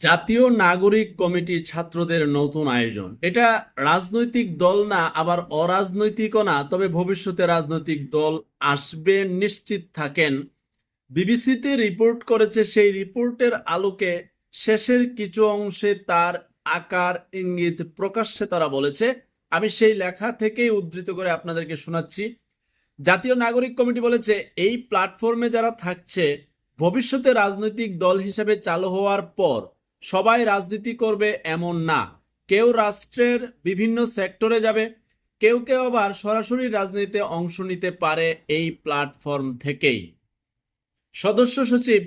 জাতীয় নাগরিক কমিটি ছাত্রদের নতুন আয়োজন। এটা রাজনৈতিক দল না, আবার অরাজনৈতিকও না, তবে ভবিষ্যতে রাজনৈতিক দল আসবে নিশ্চিত থাকেন। বিবিসিতে রিপোর্ট করেছে, সেই রিপোর্টের আলোকে শেষের কিছু অংশে তার আকার ইঙ্গিত প্রকাশ্যে তারা বলেছে। আমি সেই লেখা থেকেই উদ্ধৃত করে আপনাদেরকে শোনাচ্ছি। জাতীয় নাগরিক কমিটি বলেছে, এই প্ল্যাটফর্মে যারা থাকছে, ভবিষ্যতে রাজনৈতিক দল হিসেবে চালু হওয়ার পর সবাই রাজনীতি করবে এমন না। কেউ রাষ্ট্রের বিভিন্ন সেক্টরে যাবে, কেউ কেউ আবার সরাসরি রাজনীতিতে অংশ নিতে পারে এই প্ল্যাটফর্ম থেকেই। সদস্য সচিব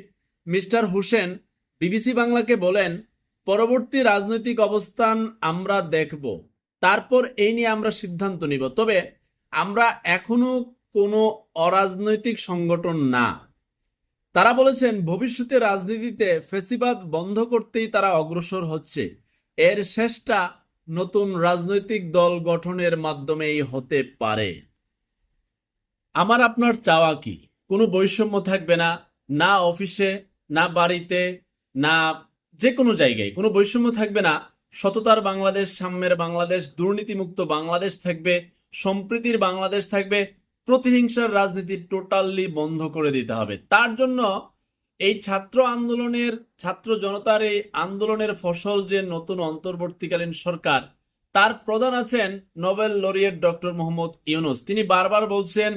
মিস্টার হুসেন বিবিসি বাংলাকে বলেন, পরবর্তী রাজনৈতিক অবস্থান আমরা দেখব। তারপর এই নিয়ে আমরা সিদ্ধান্ত নিব। তবে আমরা এখনও কোনো অরাজনৈতিক সংগঠন না। তারা বলেছেন, ভবিষ্যতে রাজনীতিতে ফেসিবাদ বন্ধ করতেই তারা অগ্রসর হচ্ছে। এর শেষটা নতুন রাজনৈতিক দল গঠনের মাধ্যমেই হতে পারে। আমার আপনার চাওয়া কি? কোনো বৈষম্য থাকবে না না অফিসে, না বাড়িতে, না যে কোনো জায়গায়। কোনো বৈষম্য থাকবে না, সততার বাংলাদেশ, সাম্যের বাংলাদেশ, দুর্নীতিমুক্ত বাংলাদেশ থাকবে, সম্প্রীতির বাংলাদেশ থাকবে প্রতিহিংসার রাজনীতি টোটালি বন্ধ করে দিতে হবে। তার জন্য এই ছাত্র আন্দোলনের, ছাত্র জনতার এই আন্দোলনের ফসল যে নতুন অন্তর্বর্তীকালীন সরকার, তার প্রধান আছেন Nobel laureate doctor Mohammad Yunus. তিনি বারবার বলছেন,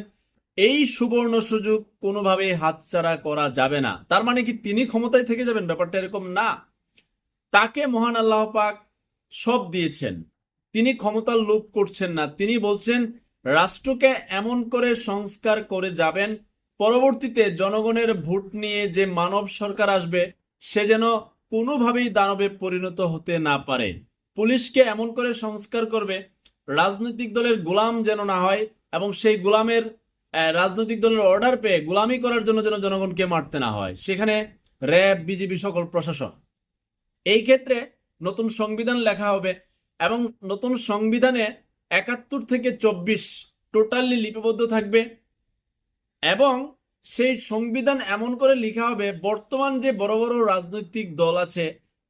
এই সুবর্ণ সুযোগ কোনোভাবেই হাতছাড়া করা যাবে না। তার মানে কি তিনি ক্ষমতায় থেকে যাবেন? ব্যাপারটা এরকম না। তাকে মহান আল্লাহ পাক সব দিয়েছেন। তিনি ক্ষমতার লোভ করছেন না। তিনি বলছেন রাষ্ট্রকে এমন করে সংস্কার করে যাবেন, পরবর্তীতে জনগণের ভোট নিয়ে যে মানব সরকার আসবে, সে যেন কোনোভাবেই দানবে পরিণত হতে না পারে। পুলিশকে এমন করে সংস্কার করবে, রাজনৈতিক দলের গোলাম যেন না হয় এবং সেই গোলামের রাজনৈতিক দলের অর্ডার পেয়ে গোলামি করার জন্য যেন জনগণকে মারতে না হয়। সেখানে র্যাব বিজিবি সকল প্রশাসন। এই ক্ষেত্রে নতুন সংবিধান লেখা হবে এবং নতুন সংবিধানে একাত্তর থেকে চব্বিশ টোটালি লিপিবদ্ধ থাকবে এবং সেই সংবিধান এমন করে লেখা হবে, বর্তমান যে বড় বড় রাজনৈতিক দল আছে,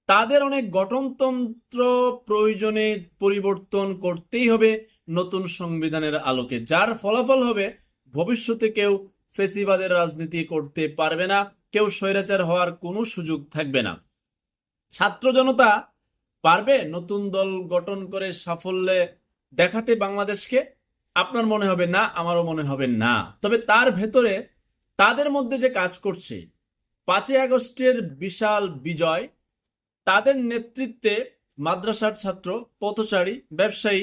তাদের অনেক গঠনতন্ত্র প্রয়োজনে পরিবর্তন করতেই হবে নতুন সংবিধানের আলোকে। যার ফলাফল হবে, ভবিষ্যতে কেউ ফেসিবাদের রাজনীতি করতে পারবে না, কেউ স্বৈরাচার হওয়ার কোনো সুযোগ থাকবে না। ছাত্র জনতা পারবে নতুন দল গঠন করে সাফল্যে দেখাতে বাংলাদেশকে, আপনার মনে হবে না, আমারও মনে হবে না। তবে তার ভেতরে তাদের মধ্যে যে কাজ করছে, পাঁচই আগস্টের বিশাল বিজয়, তাদের নেতৃত্বে মাদ্রাসার ছাত্র, পথচারী, ব্যবসায়ী,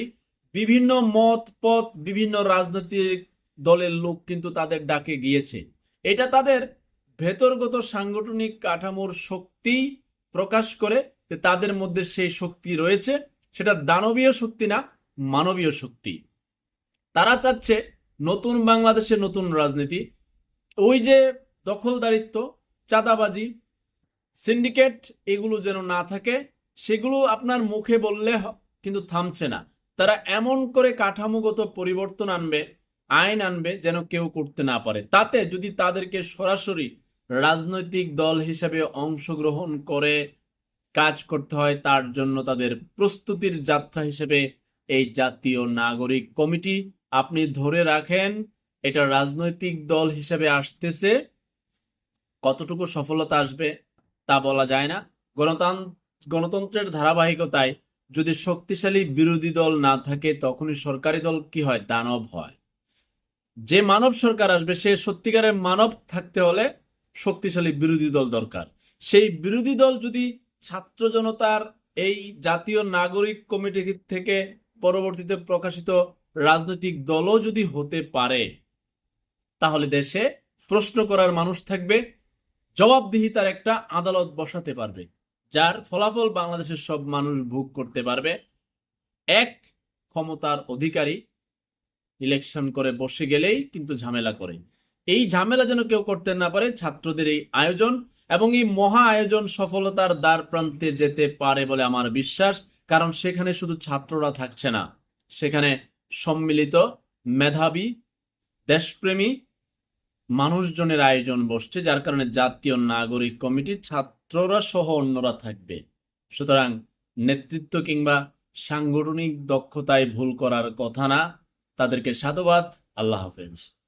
বিভিন্ন মত, পথ, বিভিন্ন রাজনৈতিক দলের লোক কিন্তু তাদের ডাকে গিয়েছে। এটা তাদের ভেতরগত সাংগঠনিক কাঠামোর শক্তি প্রকাশ করে তাদের মধ্যে সেই শক্তি রয়েছে। সেটা দানবীয় শক্তি না মানবীয় শক্তি। তারা চাচ্ছে নতুন বাংলাদেশে নতুন রাজনীতি। ওই যে দখলদারিত্ব, চাঁদাবাজি, সিন্ডিকেট, এগুলো যেন না থাকে, সেগুলো আপনার মুখে বললে কিন্তু থামছে না। তারা এমন করে কাঠামোগত পরিবর্তন আনবে, আইন আনবে যেন কেউ করতে না পারে। তাতে যদি তাদেরকে সরাসরি রাজনৈতিক দল হিসেবে অংশগ্রহণ করে কাজ করতে হয়, তার জন্য তাদের প্রস্তুতির যাত্রা হিসেবে এই জাতীয় নাগরিক কমিটি আপনি ধরে রাখেন, এটা রাজনৈতিক দল হিসেবে আসতেছে। কতটুকু সফলতা আসবে তা বলা যায় না। গণতান্ত্র গণতন্ত্রের ধারাবাহিকতায় যদি শক্তিশালী বিরোধী দল না থাকে, তখনই সরকারি দল কি হয়? দানব হয়। যে মানব সরকার আসবে, সে সত্যিকারের মানব থাকতে হলে শক্তিশালী বিরোধী দল দরকার। সেই বিরোধী দল যদি ছাত্র জনতার এই জাতীয় নাগরিক কমিটি থেকে পরবর্তীতে প্রকাশিত রাজনৈতিক দলও যদি হতে পারে, তাহলে দেশে প্রশ্ন করার মানুষ থাকবে, জবাবদিহিতার একটা আদালত বসাতে পারবে, যার ফলাফল বাংলাদেশের সব মানুষ ভোগ করতে পারবে। এক ক্ষমতার অধিকারী ইলেকশন করে বসে গেলেই কিন্তু ঝামেলা করে। এই ঝামেলা যেন কেউ করতে না পারে, ছাত্রদের এই আয়োজন এবং এই মহা আয়োজন সফলতার দ্বার প্রান্তে যেতে পারে বলে আমার বিশ্বাস। কারণ সেখানে শুধু ছাত্ররা থাকছে না, সেখানে সম্মিলিত মেধাবী, দেশপ্রেমী মানুষজনের আয়োজন বসছে, যার কারণে জাতীয় নাগরিক কমিটির ছাত্ররা সহ অন্যরা থাকবে। সুতরাং নেতৃত্ব কিংবা সাংগঠনিক দক্ষতায় ভুল করার কথা না। তাদেরকে সাধুবাদ। আল্লাহ হাফেজ।